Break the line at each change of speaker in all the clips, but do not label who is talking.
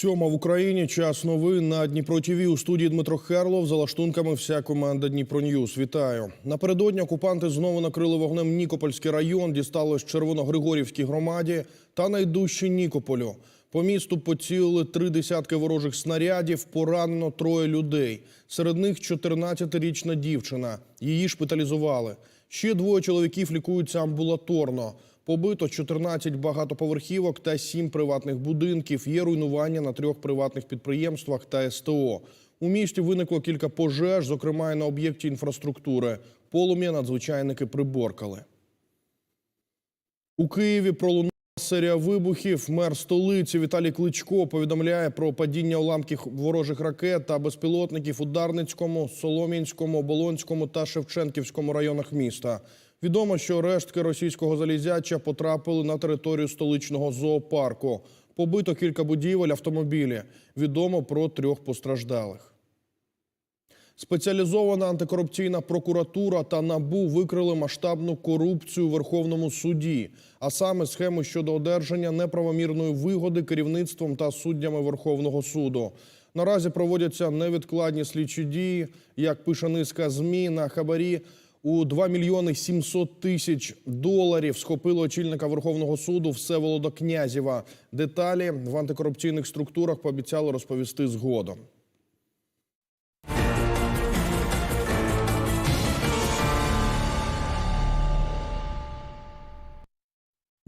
Сьома в Україні. Час новин на Дніпро ТІВІ. У студії Дмитро Херлов. За лаштунками вся команда Дніпро Ньюс. Вітаю. Напередодні окупанти знову накрили вогнем Нікопольський район. Дісталось Червоногригорівській громаді та найдужче Нікополю. По місту поцілили три десятки ворожих снарядів. Поранено троє людей. Серед них 14-річна дівчина. Її шпиталізували. Ще двоє чоловіків лікуються амбулаторно. Побито 14 багатоповерхівок та 7 приватних будинків. Є руйнування на трьох приватних підприємствах та СТО. У місті виникло кілька пожеж, зокрема і на об'єкті інфраструктури. Полум'я надзвичайники приборкали. У Києві пролунала серія вибухів. Мер столиці Віталій Кличко повідомляє про падіння уламків ворожих ракет та безпілотників у Дарницькому, Солом'янському, Оболонському та Шевченківському районах міста. Відомо, що рештки російського залізяча потрапили на територію столичного зоопарку. Побито кілька будівель, автомобілі. Відомо про трьох постраждалих. Спеціалізована антикорупційна прокуратура та НАБУ викрили масштабну корупцію у Верховному суді, а саме схему щодо одержання неправомірної вигоди керівництвом та суддями Верховного суду. Наразі проводяться невідкладні слідчі дії, як пише низка ЗМІ на хабарі. У 2 мільйони 700 тисяч доларів схопили очільника Верховного суду Всеволода Князєва. Деталі в антикорупційних структурах пообіцяли розповісти згодом.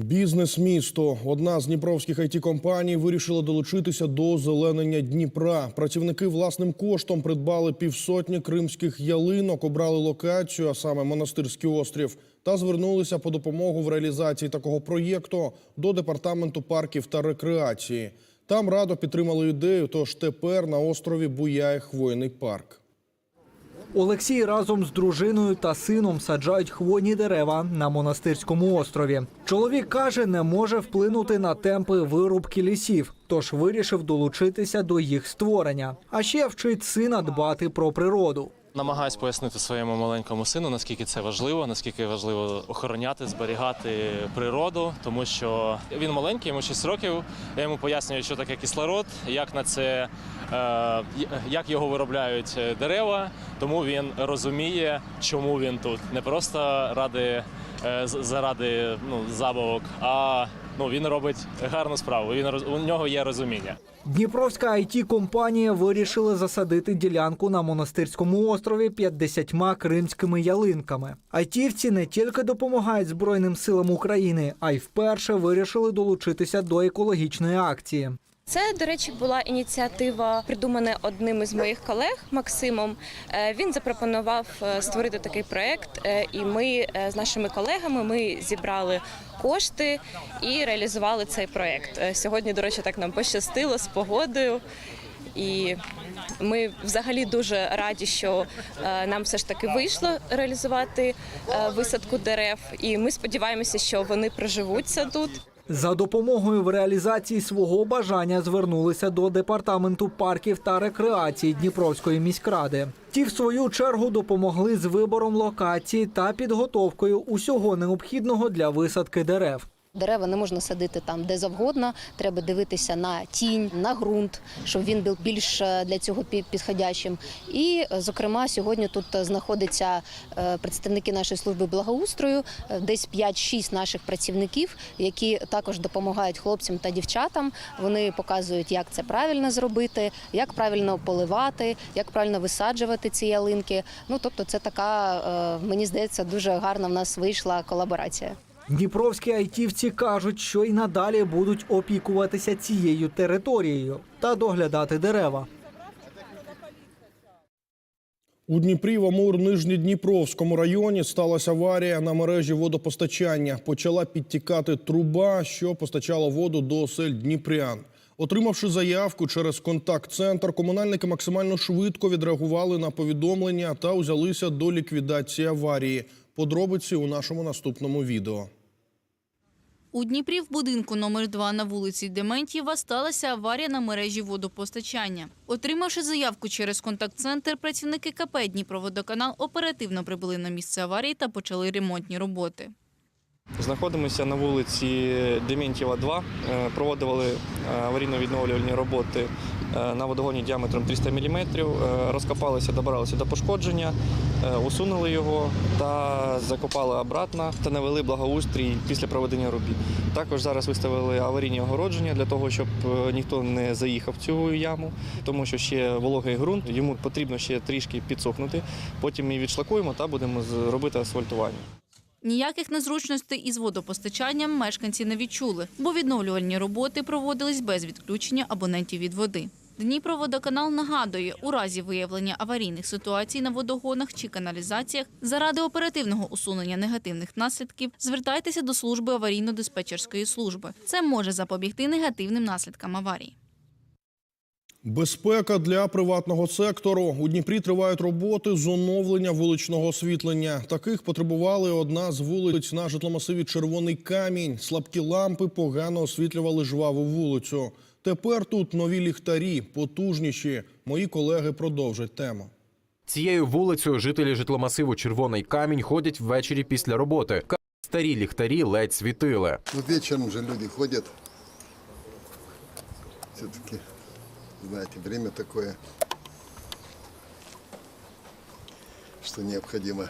Бізнес-місто. Одна з дніпровських it компаній вирішила долучитися до озеленення Дніпра. Працівники власним коштом придбали півсотні кримських ялинок, обрали локацію, а саме монастирський острів, та звернулися по допомогу в реалізації такого проєкту до департаменту парків та рекреації. Там радо підтримали ідею, тож тепер на острові буяє хвойний парк.
Олексій разом з дружиною та сином саджають хвойні дерева на монастирському острові. Чоловік каже, не може вплинути на темпи вирубки лісів, тож вирішив долучитися до їх створення. А ще вчить сина дбати про природу.
Намагаюсь пояснити своєму маленькому сину, наскільки це важливо, наскільки важливо охороняти, зберігати природу, тому що він маленький, йому 6 років. Я йому пояснюю, що таке кислород, як на це е, як його виробляють дерева. Тому він розуміє, чому він тут. Не просто ради е, заради ну, забавок, а ну він робить гарну справу. Він у нього є розуміння.
Дніпровська it компанія вирішила засадити ділянку на монастирському острові 50 кримськими ялинками. Айтівці не тільки допомагають Збройним силам України, а й вперше вирішили долучитися до екологічної акції.
Це, до речі, була ініціатива, придумана одним із моїх колег Максимом. Е, Він запропонував е, створити такий проект, е, і ми з нашими колегами ми зібрали кошти і реалізували цей проект. Сьогодні, до речі, так нам пощастило з погодою. І ми взагалі дуже раді, що нам все ж таки вийшло реалізувати висадку дерев. І ми сподіваємося, що вони проживуться тут.
За допомогою в реалізації свого бажання звернулися до департаменту парків та рекреації Дніпровської міськради. Ті, в свою чергу, допомогли з вибором локації та підготовкою усього необхідного для висадки дерев.
Дерева не можна садити там де завгодно. Треба дивитися на тінь, на ґрунт, щоб він був більш е, для цього пі- підходящим. І, е, зокрема, сьогодні тут знаходяться е, представники нашої служби благоустрою, десь 5-6 наших працівників, які також допомагають хлопцям та дівчатам. Вони показують, як це правильно зробити, як правильно поливати, як правильно висаджувати ці ялинки. Ну тобто, це така, мені здається, дуже гарна в нас вийшла колаборація.
Дніпровські айтівці кажуть, що й надалі будуть опікуватися цією територією та доглядати дерева.
У Дніпрі в Амур-Нижньодніпровському районі сталася аварія на мережі водопостачання. Почала підтікати труба, що постачала воду до осель Дніпрян. Отримавши заявку через контакт-центр, комунальники максимально швидко відреагували на повідомлення та узялися до ліквідації аварії. Подробиці у нашому наступному відео.
У Дніпрі в будинку номер 2 на вулиці Дементьєва сталася аварія на мережі водопостачання. Отримавши заявку через контакт-центр, працівники КП «Дніпроводоканал» оперативно прибули на місце аварії та почали ремонтні роботи.
Знаходимося на вулиці Дементьєва, 2. Е, Проводили е, аварійно-відновлювальні роботи на водогоні діаметром 300 мм. Розкопалися, добралися до пошкодження, е, усунули його та закопали обратно та навели благоустрій після проведення робіт. Також зараз виставили аварійні огородження для того, щоб е, ніхто не заїхав в цю яму, тому що ще вологий ґрунт, йому потрібно ще трішки підсохнути. Потім ми відшлакуємо та будемо робити асфальтування.
Ніяких незручностей із водопостачанням мешканці не відчули, бо відновлювальні роботи проводились без відключення абонентів від води. Дніпроводоканал нагадує, у разі виявлення аварійних ситуацій на водогонах чи каналізаціях заради оперативного усунення негативних наслідків звертайтеся до служби аварійно-диспетчерської служби. Це може запобігти негативним наслідкам аварії.
Безпека для приватного сектору. У Дніпрі тривають роботи з оновлення вуличного освітлення. Таких потребували одна з вулиць на житломасиві Червоний камінь. Слабкі лампи погано освітлювали жваву вулицю. Тепер тут нові ліхтарі, потужніші. Мої колеги продовжать тему.
Цією вулицею жителі житломасиву Червоний камінь ходять ввечері після роботи. Старі ліхтарі ледь світили.
Ну, вечером же люди ходят. Все-таки, знаете, время такое, что необходимо.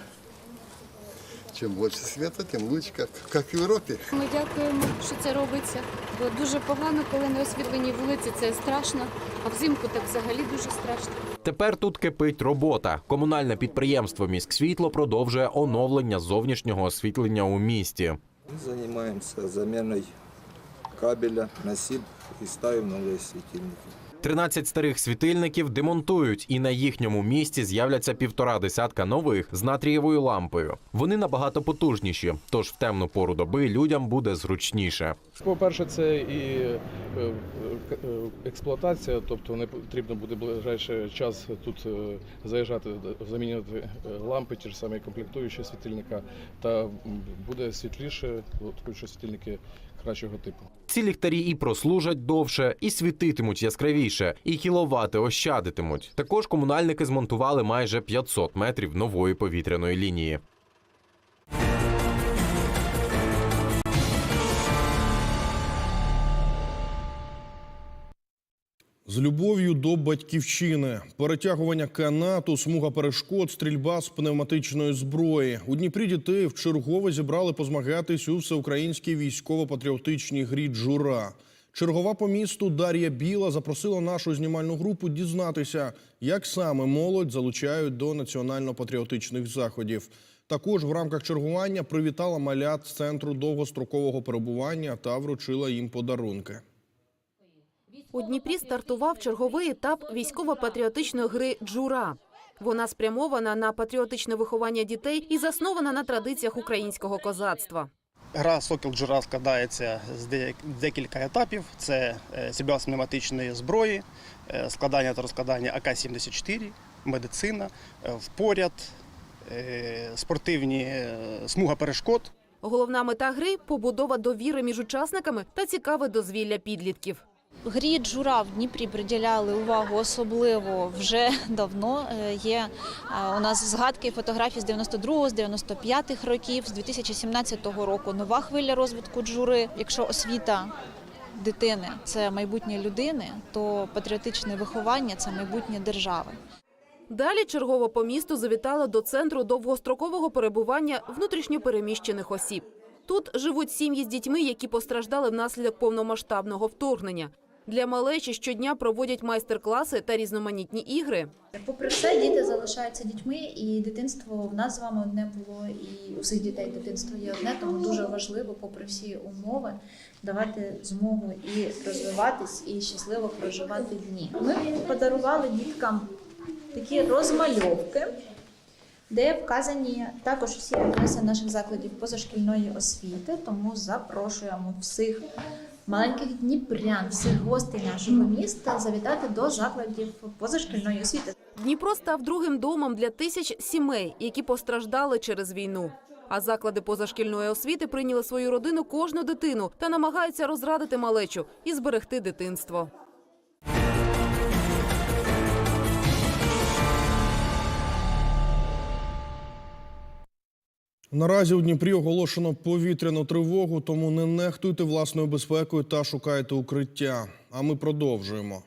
Чем больше света, тем лучше, как, как в Европе.
Ми дякуємо, що це робиться. Бо дуже погано, коли не освітлені вулиці, це страшно. А взимку так взагалі дуже страшно.
Тепер тут кипить робота. Комунальне підприємство «Міськсвітло» продовжує оновлення зовнішнього освітлення у місті.
Мы занимаемся заменой кабеля, носиль и ставим новые светильники.
13 старих світильників демонтують, і на їхньому місці з'являться півтора десятка нових з натрієвою лампою. Вони набагато потужніші, тож в темну пору доби людям буде зручніше.
По-перше, це і е, е, е, експлуатація, тобто не потрібно буде ближайший час тут заїжджати, замінювати лампи, ті ж самі комплектуючі світильника, та буде світліше, от, світильники кращого типу.
Ці ліхтарі і прослужать довше, і світитимуть яскравіше, і кіловати ощадитимуть. Також комунальники змонтували майже 500 метрів нової повітряної лінії.
З любов'ю до батьківщини, перетягування канату, смуга перешкод, стрільба з пневматичної зброї. У Дніпрі дітей вчергове зібрали позмагатись у всеукраїнській військово-патріотичній грі «Джура». Чергова по місту Дар'я Біла запросила нашу знімальну групу дізнатися, як саме молодь залучають до національно-патріотичних заходів. Також в рамках чергування привітала малят з центру довгострокового перебування та вручила їм подарунки.
У Дніпрі стартував черговий етап військово-патріотичної гри «Джура». Вона спрямована на патріотичне виховання дітей і заснована на традиціях українського козацтва.
Гра Сокіл Джура складається з декілька етапів: це е, стрільба з пневматичної зброї, е, складання та розкладання АК-74, медицина, е, впоряд, спортивні смуга перешкод.
Головна мета гри побудова довіри між учасниками та цікаве дозвілля підлітків.
Грі джура в Дніпрі приділяли увагу особливо вже давно. Е, Є е, у нас згадки фотографії з 92-го, з 95-х років, з 2017 року. Нова хвиля розвитку джури. Якщо освіта дитини це майбутнє людини, то патріотичне виховання це майбутнє держави.
Далі чергово по місту завітали до центру довгострокового перебування внутрішньопереміщених осіб. Тут живуть сім'ї з дітьми, які постраждали внаслідок повномасштабного вторгнення. Для малечі щодня проводять майстер-класи та різноманітні ігри.
Попри все, діти залишаються дітьми, і дитинство в нас з вами одне було, і у всіх дітей дитинство є одне, тому дуже важливо, попри всі умови, давати змогу і розвиватись, і щасливо проживати дні. Ми подарували діткам такі розмальовки, де вказані також всі адреси наших закладів позашкільної освіти. Тому запрошуємо всіх маленьких дніпрян, всіх гостей нашого міста завітати до закладів позашкільної освіти.
Дніпро став другим домом для тисяч сімей, які постраждали через війну. А заклади позашкільної освіти прийняли свою родину кожну дитину та намагаються розрадити малечу і зберегти дитинство.
Наразі у Дніпрі оголошено повітряну тривогу, тому не нехтуйте власною безпекою та шукайте укриття. А ми продовжуємо.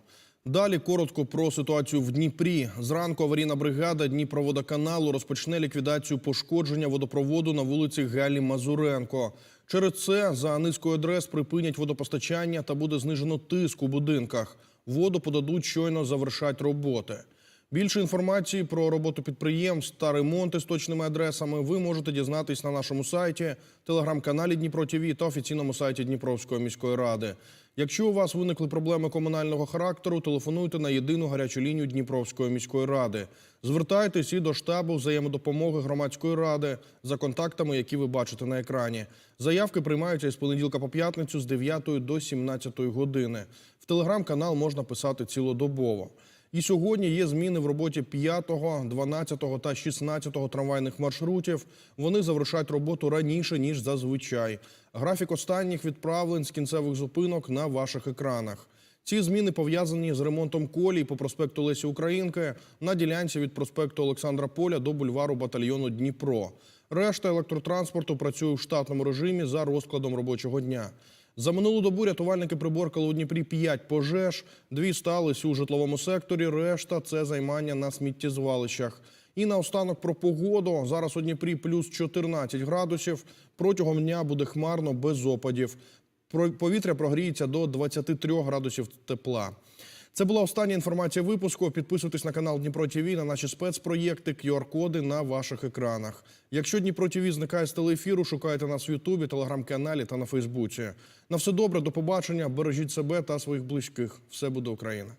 Далі коротко про ситуацію в Дніпрі. Зранку аварійна бригада Дніпроводоканалу розпочне ліквідацію пошкодження водопроводу на вулиці Галі Мазуренко. Через це за низкою адрес припинять водопостачання та буде знижено тиск у будинках. Воду подадуть щойно завершать роботи. Більше інформації про роботу підприємств та ремонти з точними адресами ви можете дізнатись на нашому сайті, телеграм-каналі Дніпро ТІВІ та офіційному сайті Дніпровської міської ради. Якщо у вас виникли проблеми комунального характеру, телефонуйте на єдину гарячу лінію Дніпровської міської ради. Звертайтесь і до штабу взаємодопомоги громадської ради за контактами, які ви бачите на екрані. Заявки приймаються із понеділка по п'ятницю з 9 до 17 години. В телеграм-канал можна писати цілодобово. І сьогодні є зміни в роботі 5, 12 та 16 трамвайних маршрутів. Вони завершать роботу раніше, ніж зазвичай. Графік останніх відправлень з кінцевих зупинок на ваших екранах. Ці зміни пов'язані з ремонтом колій по проспекту Лесі Українки на ділянці від проспекту Олександра Поля до бульвару батальйону Дніпро. Решта електротранспорту працює в штатному режимі за розкладом робочого дня. За минулу добу рятувальники приборкали у Дніпрі 5 пожеж, дві сталися у житловому секторі, решта – це займання на сміттєзвалищах. І наостанок про погоду. Зараз у Дніпрі плюс 14 градусів. Протягом дня буде хмарно, без опадів. Повітря прогріється до 23 градусів тепла. Це була остання інформація випуску. Підписуйтесь на канал Дніпро ТІВІ, на наші спецпроєкти, QR-коди на ваших екранах. Якщо Дніпро ТІВІ зникає з телеефіру, шукайте нас в Ютубі, телеграм-каналі та на Фейсбуці. На все добре, до побачення. Бережіть себе та своїх близьких. Все буде Україна.